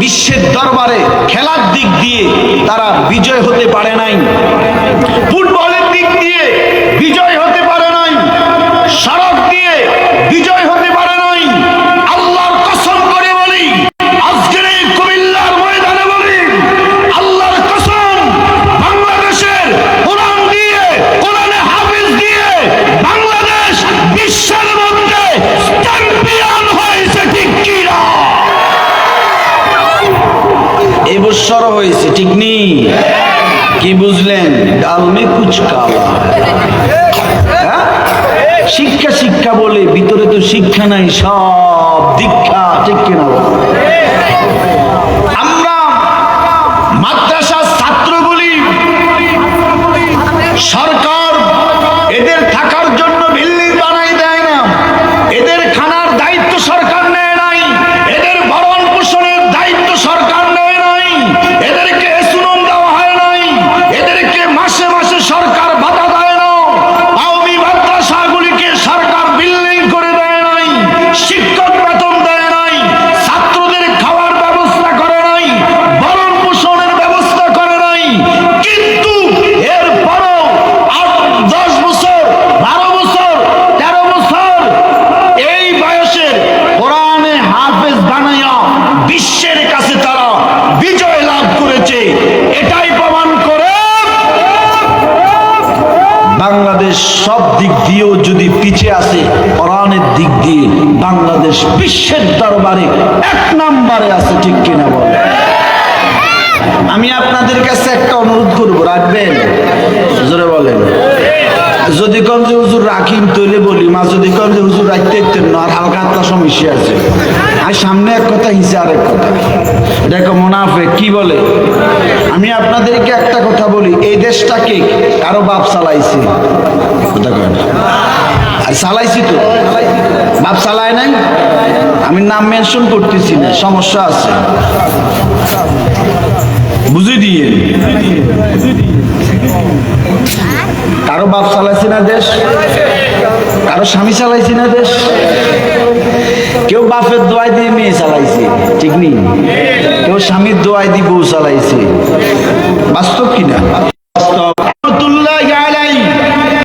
বিশ্বের দরবারে খেলার দিক দিয়ে তারা বিজয় হতে পারে নাই। এই হয়েছে, ঠিক নেই। কি বুঝলেন? ডাল মে কুচ কালা হ্যাঁ? শিক্ষা শিক্ষা বলে, ভিতরে তো শিক্ষা নাই, সব দীক্ষা, ঠিক কিনা? বিশ্বের কাছে তারা বিজয় লাভ করেছে। এটাই প্রমাণ করে বাংলাদেশ সব দিক দিয়েও যদি পিছিয়ে আসে, কোরআনের দিক দিয়ে বাংলাদেশ বিশ্বের দরবারে এক নম্বরে আছে, ঠিক কিনা বলে? আমি আপনাদের কাছে একটা অনুরোধ করব, রাখবেন? জোরে বলেন। যদি কম যে হুজুর রাখিন তৈলে বলি, মা যদি কম যে হুজুর রাখতে না আর হালকা হালকা সমস্যা আছে। আর সামনে এক কথা হিসে আরেক কথা। দেখো মোনাফে কি বলে? আমি আপনাদেরকে একটা কথা বলি, এই দেশটাকে কারও বাপ চালাইছে। আর চালাইছি তো। বাপ চালায় নাই? আমি নাম মেনশন করতেছি না, সমস্যা আছে। বুঝে দিয়ে। কারও বাপ চালাইছে না দেশ? কারও স্বামী চালাইছে না দেশ? কেউ বাপের দোয়াই দিয়ে মেয়ে চালাইছে, ঠিক নেই? কেউ স্বামীর দোয়াই দিয়ে বউ চালাইছে। বাস্তব কিনা